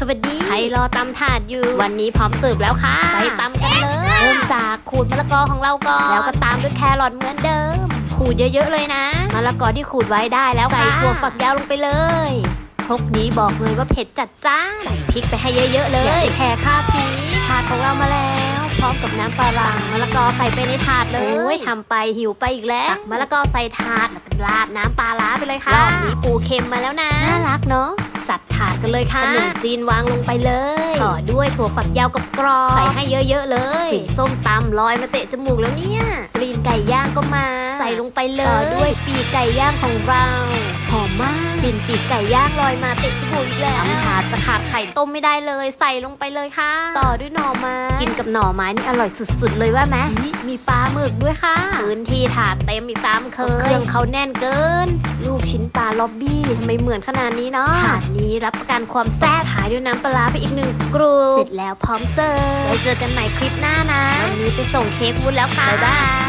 สวัสดี ใครรอตำถาดอยู่ วันนี้พร้อมเสิร์ฟแล้วค่ะ ไปตำกันเลย เริ่มจากขูดมะละกอของเราก่อน แล้วก็ตามด้วยแครอทเหมือนเดิม ขูดเยอะๆเลยนะ มะละกอที่ขูดไว้ได้แล้วค่ะใส่ถั่วฝักยาวลงไปเลยครกนี้บอกเลยว่าเผ็ดจัดจ้านใส่พริกไปให้เยอะๆเลยอย่าไปแค่ข้าพริกถาดของเรามาแล้ว พร้อมกับน้ำปลาร้ามะละกอใส่ไปในถาดเลย โอ้ยทำไปหิวไปอีกแล้วตักมะละกอใส่ถาดแล้วก็ราดน้ำปลาร้าไปเลยค่ะรอบนี้ปูเค็มมาแล้วนะ น่ารักเนาะจัดถาด กันเลยค่ะขนมจีนวางลงไปเลย ต่อด้วยถั่วฝักยาวกับกรอบใส่ให้เยอะๆเลยกลิ่นส้มตำลอยมาเตะจมูกแล้วเนี่ยกลิ่นไก่ย่างก็มา ใส่ลงไปเลยต่อด้วยปีกไก่ย่างของเราหอมมากกลิ่นปีกไก่ย่างลอยมาเตะจมูกอีกแล้วถาด จะขาดไข่ต้มไม่ได้เลย ใส่ลงไปเลยค่ะ ต่อด้วยหน่อไม้กินกับหน่อไม้นี่อร่อยสุดๆ เลยว่าไหมมีปลาหมึกด้วยค่ะพื้นที่ถาดเต็มอีกตามเคยเครื่องเขาแน่นเกิน ลูกชิ้นปลาล็อบบี้ทำไมเหมือนขนาดนี้เนาะถาดนี้รับประกันความแซ่บขายด้วยน้ำปลาร้าไปอีกหนึ่งกรูเสร็จแล้วพร้อมเสิร์ฟไว้เจอกันใหม่คลิปหน้านะวันนี้ไปส่งเค้กวุ้นแล้วค่ะบ๊ายบาย